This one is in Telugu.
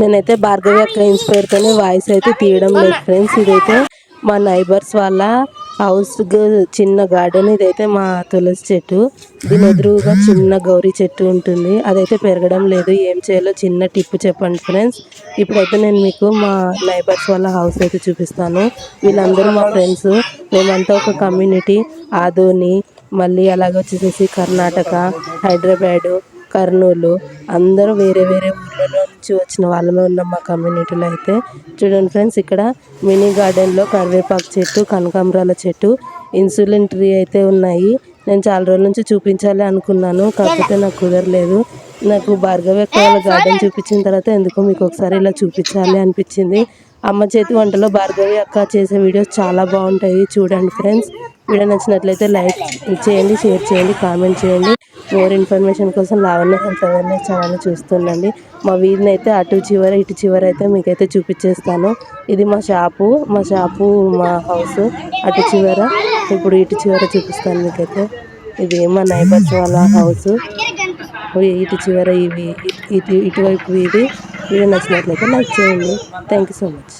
నేనైతే భార్గవి అక్క ఇన్స్పైర్తోనే వాయిస్ అయితే తీయడం లేదు ఫ్రెండ్స్. ఇదైతే మా నైబర్స్ వాళ్ళ హౌస్ చిన్న గార్డెన్. ఇదైతే మా తులసి చెట్టు. దీని ఎదురుగా చిన్న గౌరీ చెట్టు ఉంటుంది. అదైతే పెరగడం లేదు. ఏం చేయాలో చిన్న టిప్ చెప్పండి ఫ్రెండ్స్. ఇప్పుడైతే నేను మీకు మా నైబర్స్ వాళ్ళ హౌస్ అయితే చూపిస్తాను. వీళ్ళందరూ మా ఫ్రెండ్స్. మేమంతా ఒక కమ్యూనిటీ. ఆదోని మళ్ళీ అలాగే వచ్చేసేసి కర్ణాటక హైదరాబాదు కర్నూలు. అందరూ వేరే వేరే ఊర్లలో నుంచి వచ్చిన వాళ్ళమే ఉన్నాం మా కమ్యూనిటీలో అయితే చూడండి ఫ్రెండ్స్ ఇక్కడ మినీ గార్డెన్లో కరివేపాకు చెట్టు కనకాంబరాల చెట్టు ఇన్సులిన్ ట్రీ అయితే ఉన్నాయి. నేను చాలా రోజుల నుంచి చూపించాలి అనుకున్నాను కాకపోతే నాకు కుదరలేదు. నాకు భార్గవి అక్క వాళ్ళ గార్డెన్ చూపించిన తర్వాత ఎందుకో మీకు ఒకసారి ఇలా చూపించాలి అనిపించింది. అమ్మ చేతి వంటలో భార్గవి అక్క చేసే వీడియోస్ చాలా బాగుంటాయి. చూడండి ఫ్రెండ్స్ వీడియో నచ్చినట్లయితే లైక్ చేయండి షేర్ చేయండి కామెంట్ చేయండి. మోర్ ఇన్ఫర్మేషన్ కోసం లావణ్య హెల్త్ అవేర్నెస్ ఛానల్ చూస్తుండండి. మా వీధిని అయితే అటు చివర ఇటు చివర అయితే మీకైతే చూపించేస్తాను ఇది మా షాపు మా షాపు మా హౌస్. అటు చివర ఇప్పుడు ఇటు చివర చూపిస్తాను మీకైతే. ఇది మా నైబర్స్ వాళ్ళ హౌస్. ఇటు చివర ఇవి ఇటు ఇటువైపు ఇది. వీడియో నచ్చినట్లయితే లైక్ చేయండి. Thank you so much